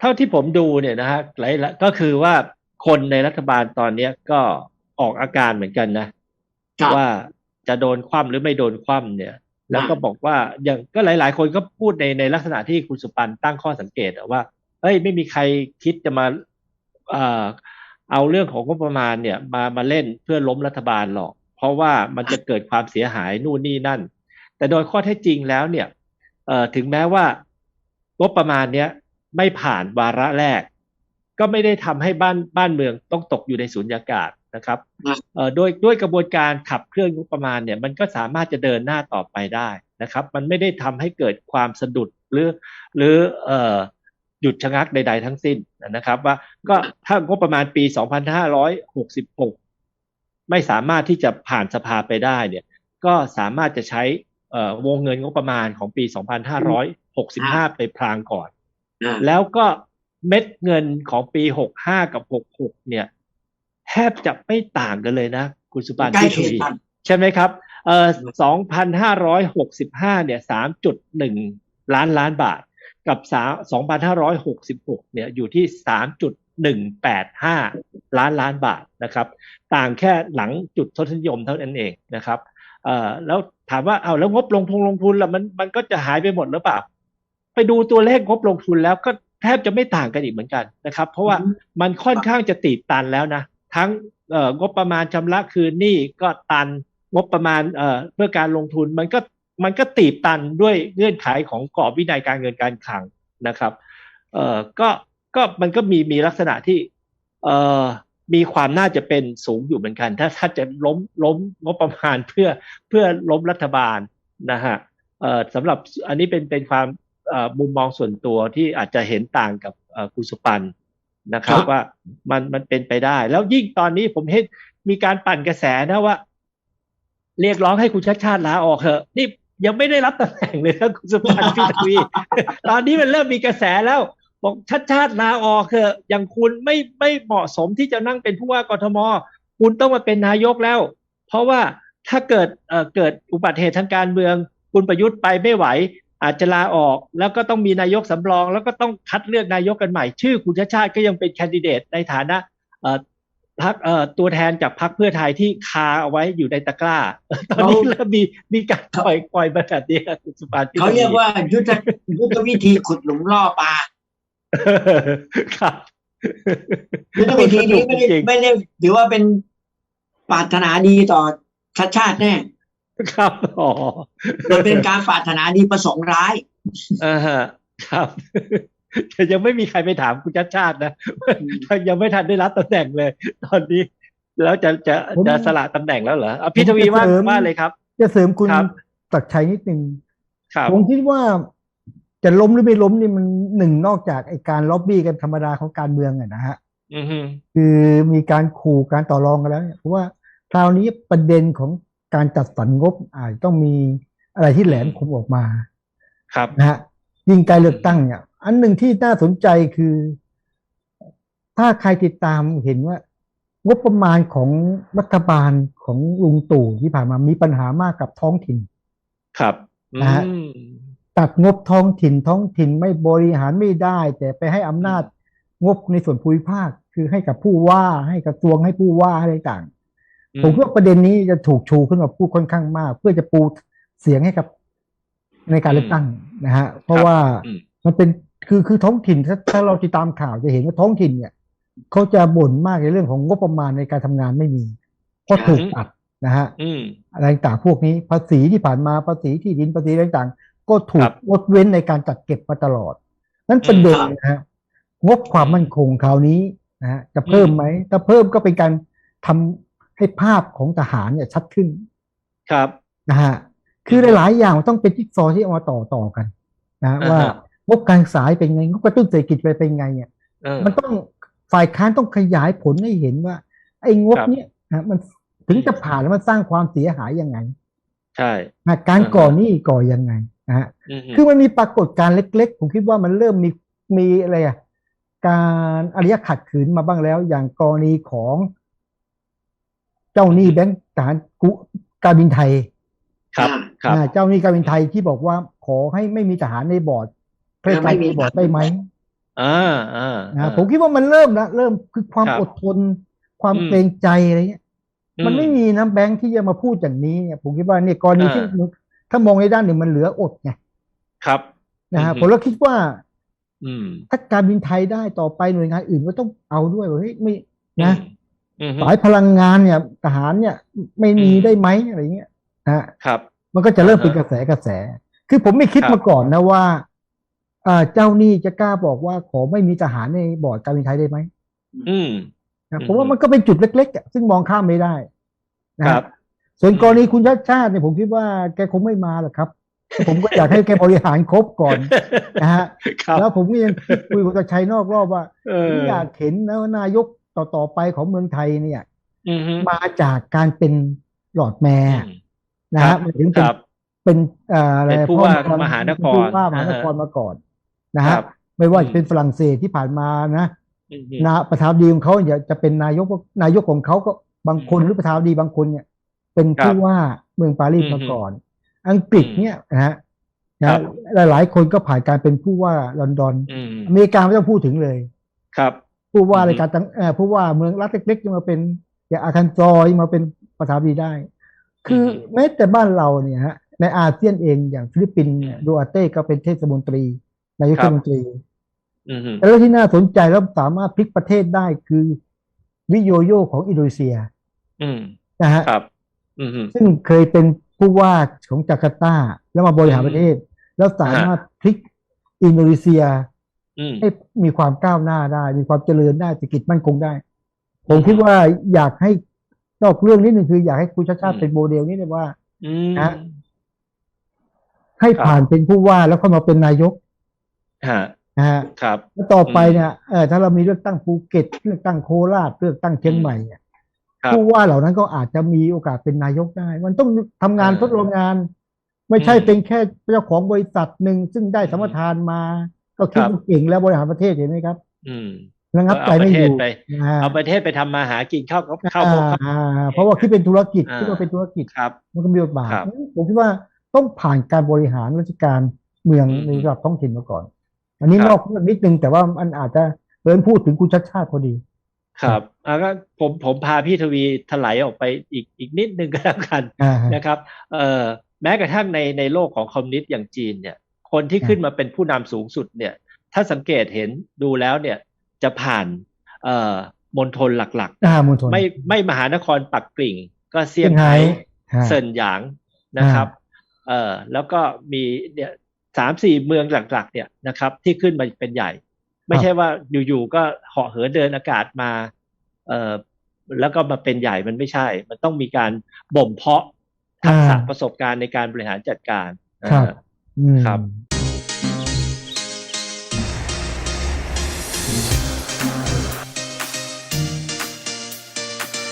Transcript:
เท่าที่ผมดูเนี่ยนะฮะหลายก็คือว่าคนในรัฐบาลตอนเนี้ยก็ออกอาการเหมือนกันนะครับว่าจะโดนคว่ำหรือไม่โดนคว่ำเนี่ย แล้วก็บอกว่าอย่างก็หลาย ๆ คนก็พูดในในลักษณะที่คุณสุปันตั้งข้อสังเกตอะว่าเฮ้ยไม่มีใครคิดจะมาเอ่อเอาเรื่องของงบประมาณเนี่ย มามาเล่นเพื่อล้มรัฐบาลหรอก เพราะว่ามันจะเกิดความเสียหายนู่นนี่นั่น แต่โดยข้อเท็จจริงแล้วเนี่ยเอ่อถึงแม้ว่างบประมาณเนี้ย ไม่ผ่านวาระแรก ก็ไม่ได้ทำให้บ้านบ้านเมืองต้องตกอยู่ในสุญญากาศนะครับอืมเอ่อโดยด้วยกระบวนการขับเคลื่อนงบประมาณเนี่ยมันก็สามารถจะเดินหน้าต่อไปได้นะครับ มันไม่ได้ทำให้เกิดความสะดุดหรือหรือเอ่อหยุดชะงักใด ๆ ทั้งสิ้นนะครับว่าก็ถ้างบประมาณปี 2566 ไม่สามารถที่จะผ่านสภาไปได้เนี่ยก็สามารถจะใช้เอ่อวงเงินงบประมาณของปี 2565 ไปพลางก่อนอ่า แล้วก็เม็ดเงินของปี65กับ66เนี่ย แทบจะไม่ต่างกันเลยนะ คุณสุปานใกล้พี่ทเคียงวีกันใช่ไหมครับเอ่อ2,565เนี่ย3.1ล้านล้านบาท กับ3 2,566เนี่ยอยู่ที่3.185ล้านล้านบาทนะครับ ต่างแค่หลังจุดทศนิยมเท่านั้นเองนะครับเอ่อแล้วถามว่าเอาแล้วงบลงทุนลงทุนล่ะมันมันก็จะหายไปหมดหรือเปล่า ไปดูตัวเลขงบลงทุนแล้วก็แทบจะไม่ต่างกันอีกเหมือนกันนะครับ เพราะว่าอืมมันค่อนข้างจะตีบตันแล้วนะ ทั้งเอ่องบประมาณชำระคืนหนี้ก็ตันงบประมาณเอ่อเพื่อการลงทุนมันก็มันก็ตีบตันด้วยเงื่อนไขของกรอบวินัยการเงินการคลังนะครับเอ่อก็ก็มันก็มีมีลักษณะที่เอ่อมีความน่าจะเป็นสูงอยู่เหมือนกัน ถ้าถ้าจะล้มล้มงบประมาณเพื่อเพื่อล้มรัฐบาลนะฮะเอ่อสำหรับอันนี้เป็นเป็นความเอ่อ มุมมองส่วนตัวที่อาจจะเห็นต่างกับเอ่อคุณสุปันนะครับครับว่ามันมันเป็นไปได้ แล้วยิ่งตอนนี้ผมเห็นมีการปั่นกระแสนะว่า เรียกร้องให้คุณชาติชาติลาออกเถอะนี่ยังไม่ได้รับตำแหน่งเลยนะคุณสุพันธ์พี่ทวีตอนนี้มันเริ่มมีกระแสแล้วบอกชาติชาติลาออกเถอะอย่างคุณไม่ไม่เหมาะสมที่จะนั่งเป็นผู้ว่ากทม คุณต้องมาเป็นนายกแล้ว เพราะว่าถ้าเกิดเอ่อเกิดอุบัติเหตุทางการเมือง คุณประยุทธ์ไปไม่ไหว อาจจะลาออกแล้วก็ต้องมีนายกสำรอง แล้วก็ต้องคัดเลือกนายกกันใหม่ ชื่อคุณชาติชาติก็ยังเป็นแคนดิเดตในฐานะเอ่อพักเอ่อตัวแทนจากพรรคเพื่อไทยที่คาเอาไว้อยู่ในตะกร้า ตอนนี้เริ่มมีมีการปล่อยปล่อยมาแบบนี้ครับคุณสุปานพี่เขาเรียกว่ายุทธยุทธวิธีขุดหลุมล่อปลาครับยุทธวิธีนี้ไม่ได้จริงไม่ได้ถือว่าเป็นปรารถนาดีต่อชาติชาติแน่ ครับอ๋อมันเป็นการปรารถนาดีประสงค์ร้ายอ่าฮะครับแต่ยังไม่มีใครไปถามคุณชาติชาตินะยังไม่ทันได้รับตำแหน่งเลย ตอนนี้ แล้วจะจะผมจะสละตำแหน่งแล้วเหรอเอาพี่ทวีว่าผมจะเสริมว่าเลยครับ จะเสริมคุณครับตักชัยนิดนึงครับผมคิดว่าจะล้มหรือไม่ล้มนี่มันหนึ่งนอกจากไอการล็อบบี้กันธรรมดาของการเมืองอะนะฮะอือฮึคือมีการขู่การต่อรองกันแล้วเนี่ยเพราะว่าคราวนี้ประเด็นของ การจัดสรรงบอาจต้องมีอะไรที่แหลมคมออกมา ครับนะฮะยิ่งใกล้เลือกตั้งเนี่ยอันหนึ่งที่น่าสนใจคือ ถ้าใครติดตามเห็นว่า งบประมาณของรัฐบาลของลุงตู่ที่ผ่านมามีปัญหามากกับท้องถิ่น ครับนะฮะอืมตัดงบท้องถิ่นท้องถิ่นไม่บริหารไม่ได้ แต่ไปให้อำนาจงบในส่วนภูมิภาค คือให้กับผู้ว่าให้กระทรวงให้ผู้ว่าอะไรต่าง ผมคิดว่าประเด็นนี้จะถูกชูขึ้นมาพูดค่อนข้างมาก เพื่อจะปูเสียงให้กับในการเลือกตั้งนะฮะ เพราะว่าอืมมันเป็นคือคือท้องถิ่นถ้าถ้าเราติดตามข่าวจะเห็นว่าท้องถิ่นเนี่ยเขาจะบ่นมากในเรื่องของงบประมาณในการทำงานไม่มีเพราะถูกตัดนะฮะอืมอะไรต่างๆพวกนี้ภาษีที่ผ่านมาภาษีที่ดินภาษีอะไรต่างๆก็ถูครักบงดเว้นในการจัดเก็บมาตลอด นั้นประเด็นครับนะฮะงบความมั่นคงคราวนี้นะฮะจะเพิ่มไหมถ้าเพิ่มก็เป็นการทำ ให้ภาพของทหารเนี่ยชัดขึ้น ครับนะฮะคือหลายๆอย่างมันต้องเป็นจิ๊กซอว์ที่เอามาต่อต่อกัน นะฮะอ่าฮะว่างบการศึกษาเป็นไงงบกระตุ้นเศรษฐกิจไปเป็นไงเนี่ยเออมันต้องฝ่ายค้านต้องขยายผลให้เห็นว่า ไอ้งบครับเนี่ยนะมันถึงจะผ่านแล้วมันสร้างความเสียหายยังไง ใช่นะการอ่าฮะก่อหนี้ก่อยังไงนะฮะอืมคือมันมีปรากฏการณ์เล็ก ๆ ผมคิดว่ามันเริ่มมีมีอะไรอะการอารยะขัดขืนมาบ้างแล้ว อย่างกรณีของเจ้าหนี้แบงก์ทหารกุการบินไทย ครับครับอ่าเจ้าหนี้การบินไทยที่บอกว่าขอให้ไม่มีทหารในบอร์ดเพื่อไม่การมีในบอร์ดได้ไหมอ่าอ่านะอ่าผมคิดว่ามันเริ่มนะเริ่มคือความครับอดทน ความอืมเกรงใจอะไรเงี้ยมันไม่อืมีนะแบงค์ที่จะมาพูดอย่างนี้เนี่ยผมคิดว่าเนี่ยกรณีอ่าที่ถ้ามองในด้านหนึ่งมันเหลืออดไงครับนะฮะอือฮึผมก็คิดว่า อืมถ้าการบินไทยได้ต่อไปหน่วยงานอื่นก็ต้องเอาด้วยว่าเฮ้ยไม่นะอืม สายพลังงานเนี่ยทหารเนี่ยไม่มีอืมได้ไหมอะไรเงี้ยนะฮะครับ มันก็จะเริ่มเป็นอ่ากฮะระแสกระแส คือผมไม่คิดครับมาก่อนนะว่าอ่าเจ้าหนี้จะกล้าบอกว่าขอไม่มีทหารในบอร์ดการบินไทยได้ไหมอืมนะอืมผมว่ามันก็เป็นจุดเล็กๆอะซึ่งมองข้ามไม่ได้นะคฮะรับ ส่วนกรณีคุณชาติชาติเนี่ยผมคิดว่าแกคงไม่มาหรอกครับ ผมก็อยากให้แกบริหารครบก่อนนะฮะครับแล้วผมก็ยังคุยกับชัยนอกรอบว่าเอผมออยากเห็นนะว่านายก ต่อๆไปของเมืองไทยเนี่ยอืมฮึมาจากการเป็นหลอร์ดแมอืร์มนะครัฮะบหมายถึงคเป็นรับเป็นเอ่ออะไรเป็นผู้พ่อว่าเมืองมหานครเป็นผู้ว่ามหานครอ่าฮะมาก่อนนะคฮะรับไม่ว่าอืมจะเป็นฝรั่งเศสที่ผ่านมานะอืมฮึนาประธานาธิบดีของเขาเนี่ยจะเป็นนายกนายกของเขาก็บางคนอืมหรือประธานาธิบดีบางคนเนี่ย เป็นครับผู้ว่าเมืองปารีสอืมมาก่อน อังกฤษอืมเนี่ยนะฮะครันะบหลายๆคนก็ผ่านการเป็นผู้ว่าลอนดอนอืมอเมริกาไม่ต้องพูดถึงเลย ครับ ผู้ว่าอืมรายการต่างเอ่อผู้ว่าเมืองรัฐเล็กๆจะมาเป็นอย่างอาคันจอยมาเป็นประธานาธิบดีได้ คือแม้แต่บ้านเราเนี่ยฮะในอาเซียนเองอย่างฟิลิปปินส์เนี่ยดูอาเต้ก็เป็นเทศมนตรีนายกครัเทบศมนตรีอืมฮึแล้วที่น่าสนใจแล้วสามารถพลิกประเทศได้คือวิโยโยของอินโดนีเซียอืมนะฮะครับอืมฮึซึ่งเคยเป็นผู้ว่าของจาการ์ตา แล้วมาบริหารประเทศ แล้วสามารถพลิกอินโดนีเซียอืม ให้มีความก้าวหน้าได้ มีความเจริญได้เศรษฐกิจมั่นคงได้ ผมคิดว่าอยากให้นอกเรื่องนิดหนึ่งคืออยากให้คุณชาติชาติอืมเป็นโมเดลนี้เลยว่าอืมนะให้ครับผ่านเป็นผู้ว่าแล้วค่อยมาเป็นนายกฮะนะฮะครับแล้วต่อไปเนี่ยเออถ้าเรามีเลือกตั้งภูเก็ตเลือกตั้งโคราชเลือกตั้งเชียงใหม่เนี่ยครับผู้ว่าเหล่านั้นก็อาจจะมีโอกาสเป็นนายกได้ มันต้องทำงานเออทดลองงาน ไม่ใช่อืมเป็นแค่เจ้าของบริษัทหนึ่งซึ่งได้สัมปทานมา ก็คิดครับว่าเก่งแล้วบริหารประเทศเห็นไหมครับ อืมระงับใจเอาปไม่ระอเทศยู่ไปนะฮะเอาประเทศไปทำมาหากินเข้าเข้าเข้าอ่าเข้าอ่าเพราะว่าคิดเป็นธุรกิจอ่าคิดว่าเป็นธุรกิจครับมันก็มีบทบาทครับผมคิดว่าต้องผ่านการบริหารราชการเมืองอืมในระดับท้องถิ่นมาก่อน อันนี้ครับนอกเรื่องนิดนึงแต่ว่ามันอาจจะเพิ่นพูดถึงคุณชัดชาติพอดี ครับอ่าก็ผมผมพาพี่ทวีถลายออกไปอีกอีกนิดนึงก็แล้วกันอ่าฮะนะครับ เอ่อแม้กระทั่งในในโลกของคอมมิวนิสต์อย่างจีนเนี่ย คนที่ครับขึ้นมาเป็นผู้นำสูงสุดเนี่ย ถ้าสังเกตเห็นดูแล้วเนี่ยจะผ่านเอ่อมณฑลหลักอ่ามณฑลๆไม่ไม่มหานครปักกิ่ง ก็เซี่ยงเซี่ยงไฮ้ไฮ้ฮะเซินหยางนะครับเอ่อแล้วก็มีเนี่ยสามสี่เมืองหลักๆ เนี่ยนะครับ ที่ขึ้นมาเป็นใหญ่ ไม่ใช่ว่าอยู่ๆก็เหาะเหินเดินอากาศมาเอ่อแล้วก็มาเป็นใหญ่มันไม่ใช่ มันต้องมีการบ่มเพาะทักษะอ่าประสบการณ์ในการบริหารจัดการครับเอออืมครับ